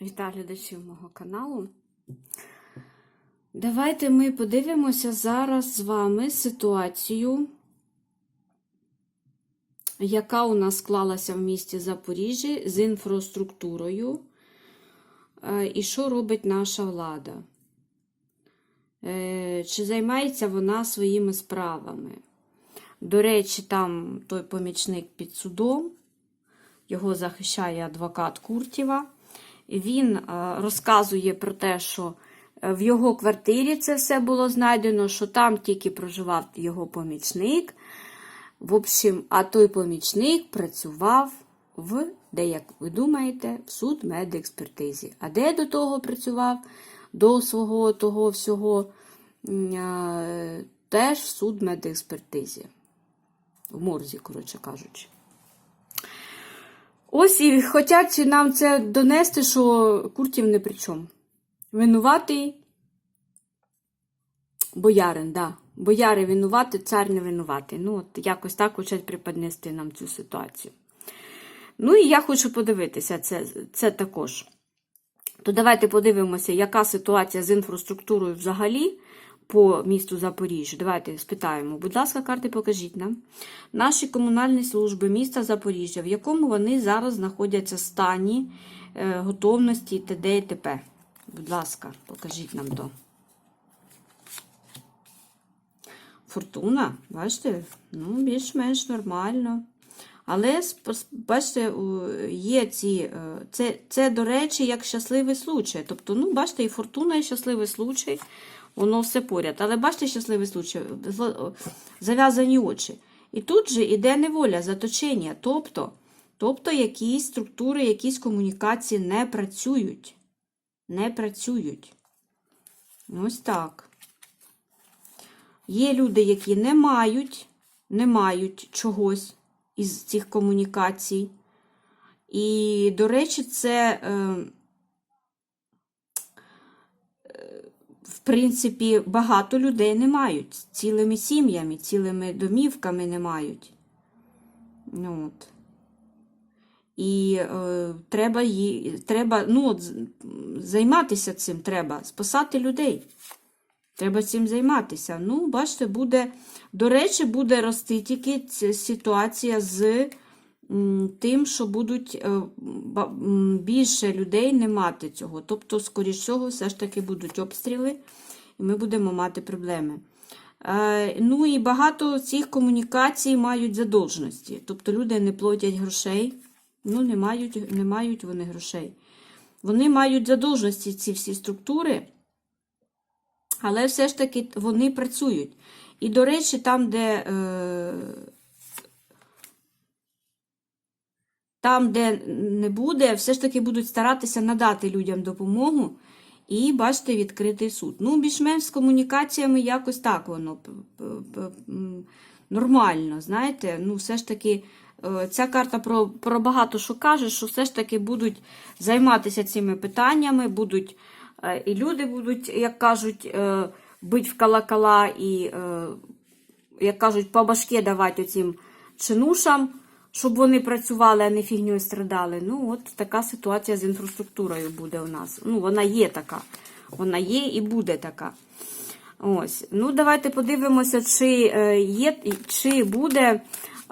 Вітаю глядачів мого каналу. Давайте ми подивимося зараз з вами ситуацію, яка у нас склалася в місті Запоріжжя з інфраструктурою, Е, і що робить наша влада. Е, Чи займається вона своїми справами? До речі, там той помічник під судом, його захищає адвокат Куртєва. Він е, розказує про те, що е, в його квартирі це все було знайдено, що там тільки проживав його помічник. В общем, а той помічник працював в, де, як ви думаєте, в суд медекспертизі. А де до того працював? До свого того всього е, теж в суд медекспертизі. В морзі, коротше кажучи. Ось і хочуть нам це донести, що Куртів не при чому. Винуватий боярин, да. Бояри винувати, цар не винуватий. Ну, от якось так хочуть приподнести нам цю ситуацію. Ну і я хочу подивитися це, це також. То давайте подивимося, яка ситуація з інфраструктурою взагалі по місту Запоріжжя. Давайте спитаємо. Будь ласка, карти покажіть нам. Наші комунальні служби міста Запоріжжя, в якому вони зараз знаходяться в стані е, готовності т.д. і т.п. Будь ласка, покажіть нам то. Фортуна, бачите, ну, більш-менш нормально. Але, бачите, є ці. е, Це, це, до речі, як щасливий случай. Тобто, ну, бачите, і фортуна, і щасливий случай, воно все поряд. Але бачите, щасливий случай, зав'язані очі. І тут же іде неволя, заточення. Тобто, тобто якісь структури, якісь комунікації не працюють. Не працюють. Ось так. Є люди, які не мають, не мають чогось із цих комунікацій. І, до речі, це, е, принципі, багато людей не мають. Цілими сім'ями, цілими домівками не мають. Ну, от. І е, треба, ї- треба ну, от, займатися цим треба, спасати людей. Треба цим займатися. Ну, бачите, буде, до речі, буде рости тільки ця ситуація з тим, що будуть е, більше людей не мати цього. Тобто, скоріш всього, все ж таки будуть обстріли, і ми будемо мати проблеми. Е, ну і багато цих комунікацій мають задовженості. Тобто люди не платять грошей, ну не мають, не мають вони грошей. Вони мають задовженості, ці всі структури. Але все ж таки вони працюють. І, до речі, там, де, е, там, де не буде, все ж таки будуть старатися надати людям допомогу і, бачите, відкритий суд. Ну, більш-менш з комунікаціями якось так воно нормально, знаєте, ну, все ж таки. е, Ця карта про, про багато що каже, що все ж таки будуть займатися цими питаннями, будуть Е, І люди будуть, як кажуть, е, бить в колокола і, як кажуть, по башке давати оцим чинушам, щоб вони працювали, а не фігньою страдали. Ну, от така ситуація з інфраструктурою буде у нас. Ну, вона є така. Вона є і буде така. Ось. Ну, давайте подивимося, чи е, є, чи буде е,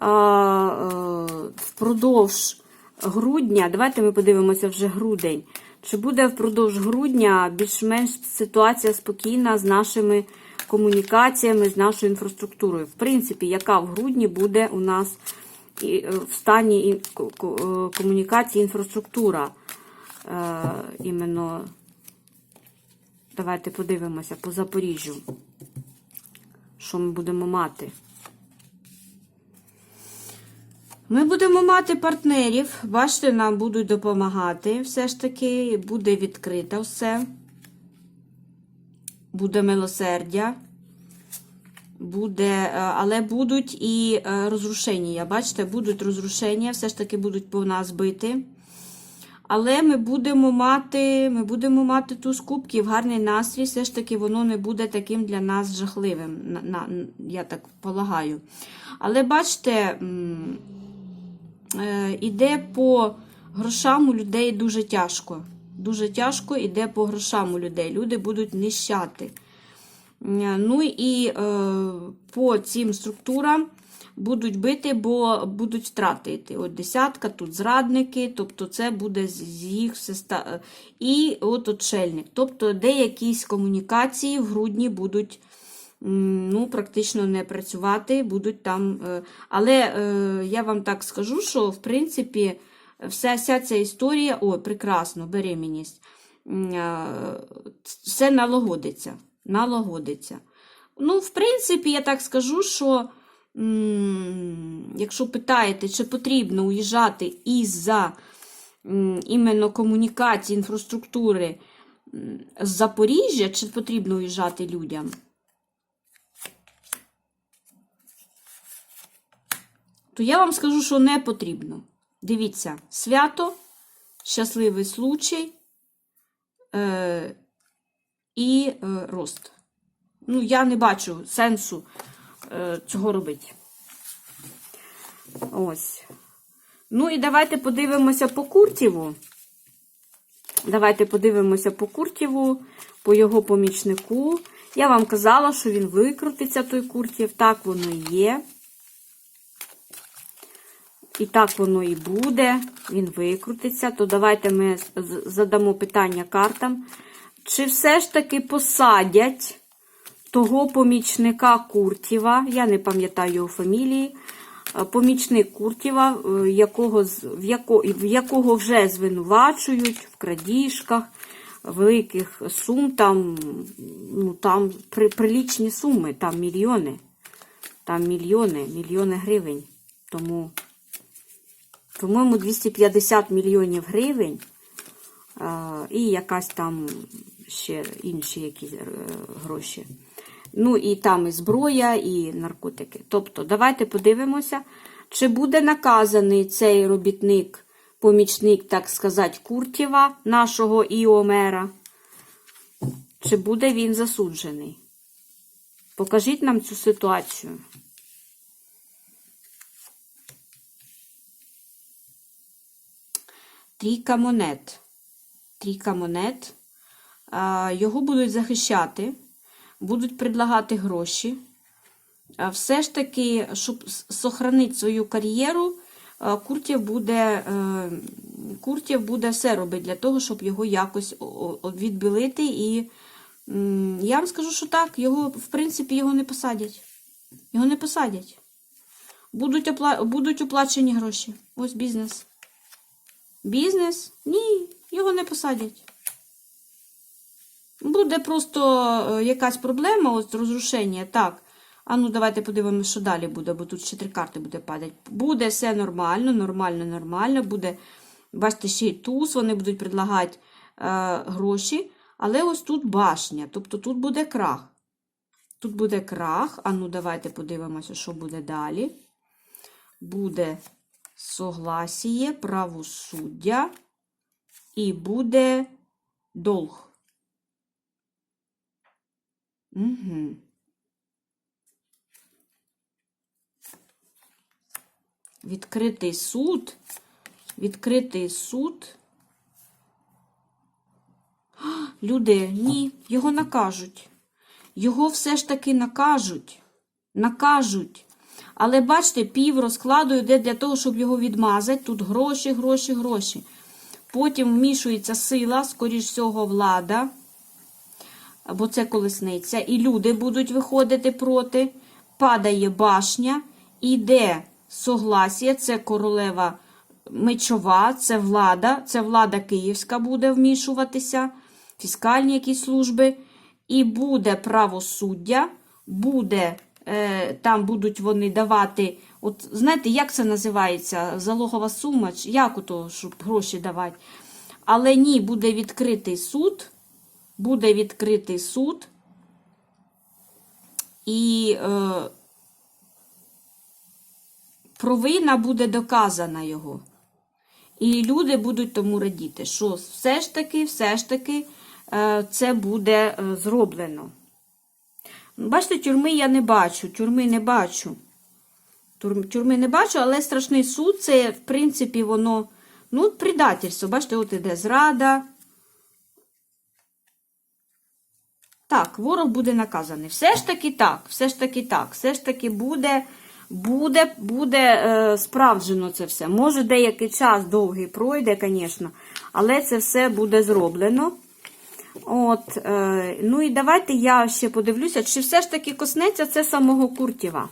е, впродовж грудня. Давайте ми подивимося вже грудень. Чи буде впродовж грудня більш-менш ситуація спокійна з нашими комунікаціями, з нашою інфраструктурою? В принципі, яка в грудні буде у нас і, е, в стані е, комунікації інфраструктура? Е, іменно, давайте подивимося по Запоріжжю. Що ми будемо мати? Ми будемо мати партнерів, бачите, нам будуть допомагати. Все ж таки, буде відкрито все. Буде милосердя. Буде, е, але будуть і е, розрушення. Бачите, будуть розрушення, все ж таки будуть по нас бити. Але ми будемо мати, ми будемо мати туз кубків, гарний настрій, все ж таки воно не буде таким для нас жахливим, на, на, я так полагаю. Але бачите, е, іде по грошам у людей дуже тяжко. Дуже тяжко йде по грошам у людей. Люди будуть нищати. Е, Ну і е, по цим структурам будуть бити, бо будуть втрати йти. От десятка, тут зрадники, тобто це буде з їх сестра. І от отшельник. Тобто, де якісь комунікації в грудні будуть ну, практично не працювати, будуть там. е, Але е, я вам так скажу, що в принципі вся, вся ця історія, о, прекрасно, беременність, е, все налагодиться. Налагодиться. Ну, в принципі, я так скажу, що якщо питаєте, чи потрібно уїжджати із-за іменно комунікації, інфраструктури з Запоріжжя, чи потрібно уїжджати людям? То я вам скажу, що не потрібно. Дивіться, свято, щасливий случай е, і е, рост. Ну, я не бачу сенсу е, цього робити. Ось. Ну і давайте подивимося по Куртєву. Давайте подивимося по Куртєву, по його помічнику. Я вам казала, що він викрутиться, той Куртєв. Так воно і є. І так воно і буде. Він викрутиться. То давайте ми задамо питання картам. Чи все ж таки посадять того помічника Куртєва, я не пам'ятаю його фамілії, е, помічник Куртєва, е, якого, в, яко, в якого вже звинувачують в крадіжках, великих сум, там, ну, там при, прилічні суми, там мільйони. Там мільйони, мільйони гривень. Тому, по-моєму, 250 мільйонів гривень і якась там ще інші якісь е, гроші. Ну, і там і зброя, і наркотики. Тобто, давайте подивимося, чи буде наказаний цей робітник, помічник, так сказати, Куртєва, нашого Іомера, чи буде він засуджений. Покажіть нам цю ситуацію. Трійка монет. Трійка монет. Його будуть захищати, будуть предлагати гроші. Все ж таки, щоб сохранити свою кар'єру, Куртєв буде, е, Куртєв буде все робити для того, щоб його якось відбілити. І я вам скажу, що так, його, в принципі, його не посадять. Його не посадять. Будуть, опла... будуть оплачені гроші. Ось бізнес. Бізнес? Ні, його не посадять. Буде просто е, якась проблема, ось розрушення, так. А ну давайте подивимося, що далі буде, бо тут ще три карти буде падати. Буде все нормально, нормально, нормально. Буде, бачите, ще й туз, вони будуть предлагати е, гроші. Але ось тут башня, тобто тут буде крах. Тут буде крах. А ну давайте подивимося, що буде далі. Буде согласіє, правосуддя і буде долг. Угу. Відкритий суд. Відкритий суд. Люди, ні, його накажуть. Його все ж таки накажуть. Накажуть. Але бачите, пів розкладу йде для того, щоб його відмазати. Тут гроші, гроші, гроші. Потім вмішується сила, скоріш всього, влада бо це колесниця, і люди будуть виходити проти, падає башня, іде согласія, це королева мечова, це влада, це влада київська буде вмішуватися, фіскальні якісь служби, і буде правосуддя, буде, е, там будуть вони давати, от знаєте, як це називається? Залогова сума, як ото, щоб гроші давати. Але ні, буде відкритий суд буде відкритий суд, і е, провина буде доказана його. І люди будуть тому радіти, що все ж таки, все ж таки е, це буде е, зроблено. Бачите, тюрми я не бачу, тюрми не бачу. Тюрми не бачу, але страшний суд це, в принципі, воно, ну, предательство. Бачите, от іде зрада, Так, ворог буде наказаний. Все ж таки так, все ж таки так, все ж таки буде, буде, буде е, справджено це все. Може, деякий час довгий пройде, звісно, але це все буде зроблено. От, е, ну і давайте я ще подивлюся, чи все ж таки коснеться це самого Куртєва.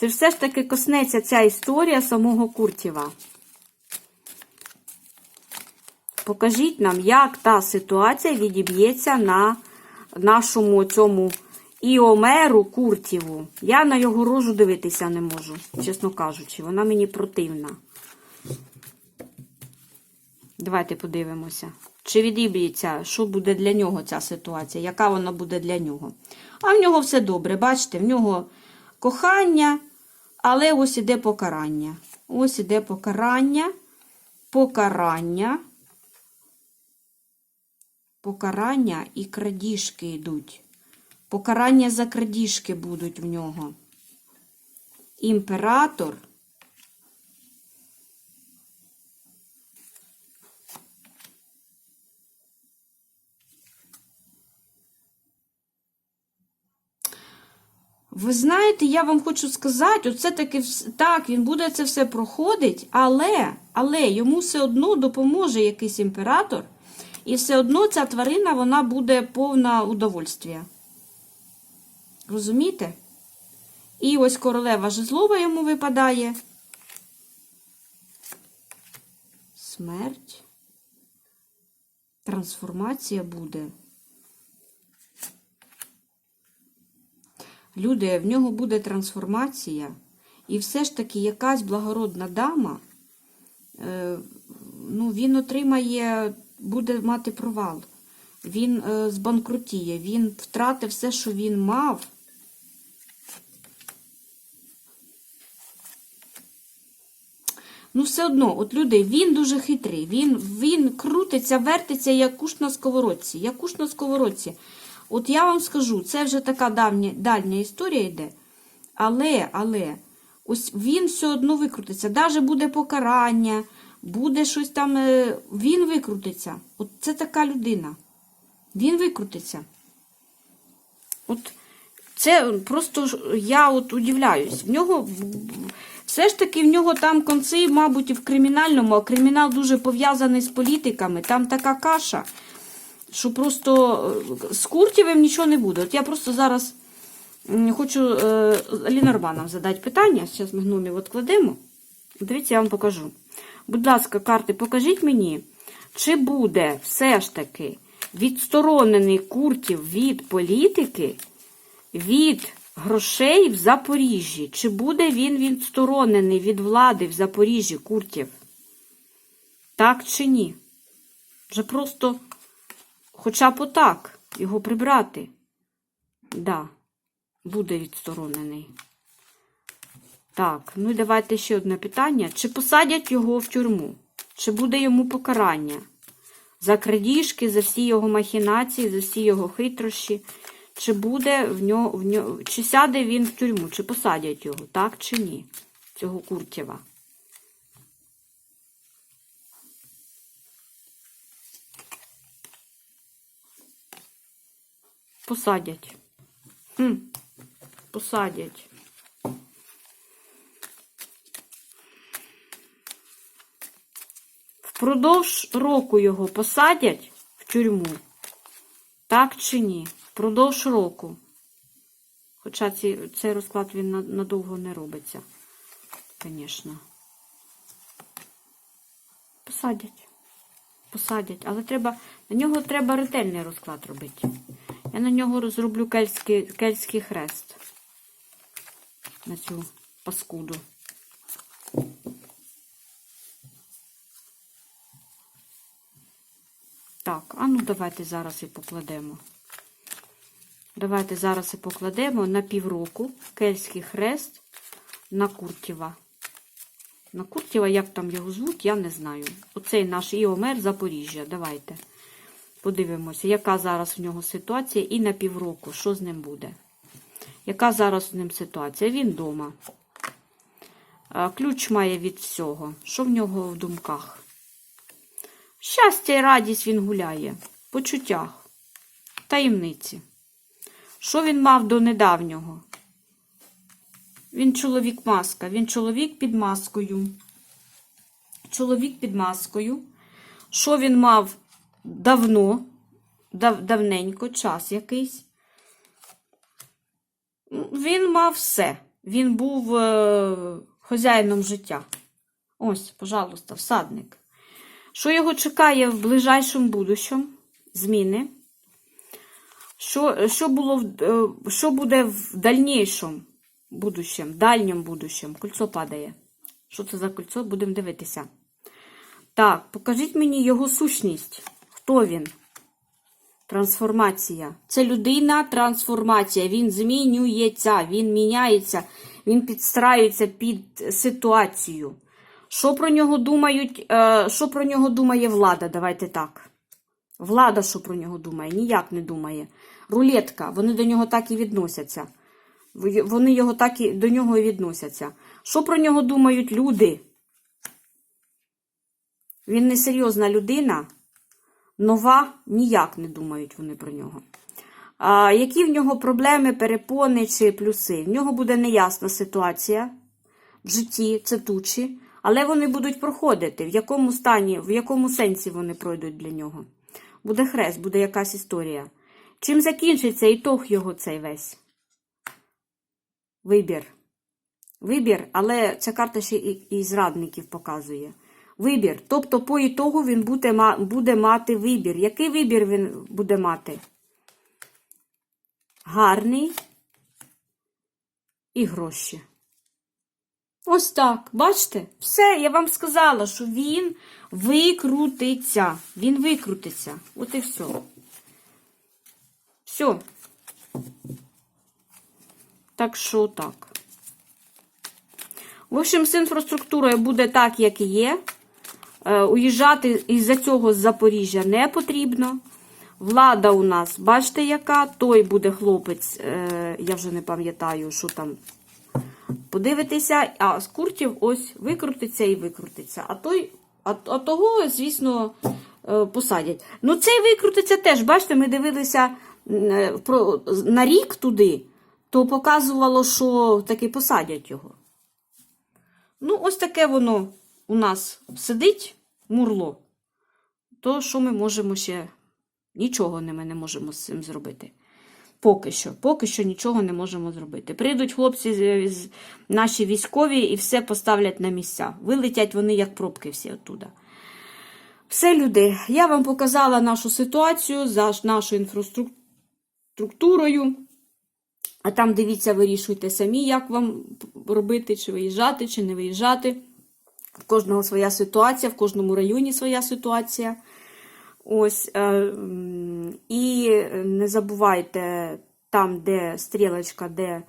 Чи все ж таки коснеться ця історія самого Куртєва? Покажіть нам, як та ситуація відіб'ється на нашому цьому Іомеру Куртєву. Я на його рожу дивитися не можу, чесно кажучи. Вона мені противна. Давайте подивимося. Чи відіб'ється, що буде для нього ця ситуація, яка вона буде для нього. А в нього все добре, бачите, в нього кохання, але ось іде покарання. Ось іде покарання, покарання, покарання і крадіжки йдуть. Покарання за крадіжки будуть в нього. Імператор. Ви знаєте, я вам хочу сказати, оце таки так, він буде це все проходить, але, але йому все одно допоможе якийсь імператор, і все одно ця тварина вона буде повна удовольствия. Розумієте? І ось королева жезлова йому випадає. Смерть. Трансформація буде. Люди, в нього буде трансформація, і все ж таки якась благородна дама, е, ну, він отримає, буде мати провал. Він е, збанкрутіє, він втратить все, що він мав. Ну, все одно, от люди, він дуже хитрий, він, він крутиться, вертиться, як куш на сковородці, як куш на сковородці. От я вам скажу, це вже така давня, дальня історія йде. Але, але, ось він все одно викрутиться. Даже буде покарання, буде щось там, е, він викрутиться. От це така людина. Він викрутиться. От це просто я от удивляюсь. В нього все ж таки в нього там конці, мабуть, і в кримінальному, а кримінал дуже пов'язаний з політиками. Там така каша, що просто е, з Куртєвим нічого не буде. От я просто зараз хочу е, Лінарбанам задати питання. Зараз ми гномів відкладемо. Дивіться, я вам покажу. Будь ласка, карти, покажіть мені, чи буде все ж таки відсторонений Куртів від політики, від грошей в Запоріжжі? Чи буде він відсторонений від влади в Запоріжжі Куртів? Так чи ні? Вже просто хоча б отак його прибрати. Да, буде відсторонений. Так, ну і давайте ще одне питання. Чи посадять його в тюрму? Чи буде йому покарання? За крадіжки, за всі його махінації, за всі його хитрощі. Чи буде в нього, в нього, чи сяде він в тюрму, чи посадять його, так чи ні? Цього Куртєва. Посадять. Хм, посадять. Впродовж року його посадять в тюрму. Так чи ні? Впродовж року. Хоча ці, цей розклад він надовго не робиться. Звісно. Посадять. Посадять. Але треба, на нього треба ретельний розклад робити. Я на нього зроблю кельтський, кельтський хрест. На цю паскуду. Так, а ну давайте зараз і покладемо. Давайте зараз і покладемо на півроку кельтський хрест на Куртєва. На Куртєва, як там його звуть, я не знаю. Оцей наш Іомер Запоріжжя. Давайте подивимося, яка зараз в нього ситуація і на півроку, що з ним буде. Яка зараз з ним ситуація? Він вдома. Ключ має від всього. Що в нього в думках? Щастя і радість він гуляє. В почуттях. таємниці. Що він мав до недавнього? Він чоловік маска, він чоловік під маскою. Чоловік під маскою. Що він мав давно, дав, давненько, час якийсь. Він мав все. Він був е, хазяїном життя. Ось, пожалуйста, всадник. Що його чекає в ближайшому будущому? Зміни. Що, що, було, е, що буде в дальнішому будущем, дальньому будущем? Кольцо падає. Що це за кольцо? Будемо дивитися. Так, покажіть мені його сущність. Хто він? Трансформація. Це людина трансформація. Він змінюється, він міняється, він підстраюється під ситуацію. Що про нього думають? е, Що про нього думає влада? Давайте так. Влада, що про нього думає? Ніяк не думає. Рулетка, вони до нього так і відносяться. Вони його так і до нього і відносяться. Що про нього думають люди? Він несерйозна людина, нова, ніяк не думають вони про нього. А, які в нього проблеми, перепони чи плюси? В нього буде неясна ситуація в житті, це тучі, але вони будуть проходити. В якому стані, в якому сенсі вони пройдуть для нього? Буде хрест, буде якась історія. Чим закінчиться ітог його цей весь? Вибір. Вибір, але ця карта ще і, і зрадників показує. Вибір. Тобто, по ітогу він буде, буде мати вибір. Який вибір він буде мати? Гарний і гроші. Ось так. Бачите? Все, я вам сказала, що він викрутиться. Він викрутиться. От і все. Все. Так що так. В общем, з інфраструктурою буде так, як і є. Е, Уїжджати із-за цього з Запоріжжя не потрібно. Влада у нас, бачите, яка? Той буде хлопець, е, я вже не пам'ятаю, що там. Подивитися, а з куртів ось викрутиться і викрутиться. А той, а, а того, звісно, е, посадять. Ну, цей викрутиться теж. Бачите, ми дивилися е, на рік туди, то показувало, що таки посадять його. Ну, ось таке воно у нас сидить, мурло. То що ми можемо ще? Нічого ми не можемо з цим зробити. Поки що, поки що нічого не можемо зробити. Прийдуть хлопці наші військові і все поставлять на місця. Вилетять вони як пробки всі оттуда. Все, люди, я вам показала нашу ситуацію за нашою інфраструктурою. А там, дивіться, вирішуйте самі, як вам робити, чи виїжджати, чи не виїжджати. В кожного своя ситуація, в кожному районі своя ситуація. Ось, е, і не забувайте там, де стрілочка, де е,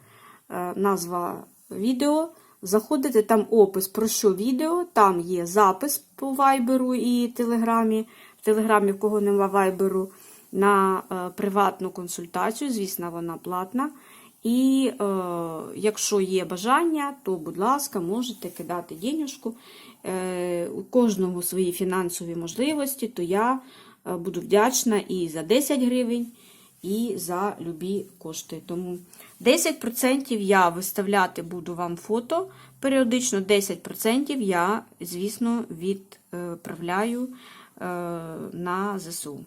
назва відео, заходите, там опис про що відео, там є запис по вайберу і телеграмі. В телеграмі, в кого нема вайберу, на е, приватну консультацію, звісно, вона платна. І е, якщо є бажання, то, будь ласка, можете кидати денежку. Е, у кожного свої фінансові можливості, то я буду вдячна і за 10 гривень, і за любі кошти. Тому 10% я виставляти буду вам фото. Періодично 10% я, звісно, відправляю е, на ЗСУ.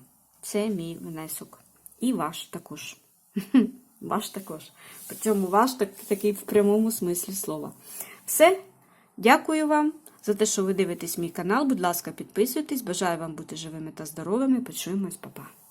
Це мій внесок. І ваш також. Ваш також. Причому ваш так, такий в прямому смислі слова. Все. Дякую вам за те, що ви дивитесь мій канал. Будь ласка, підписуйтесь. Бажаю вам бути живими та здоровими. Почуємось, Па-па.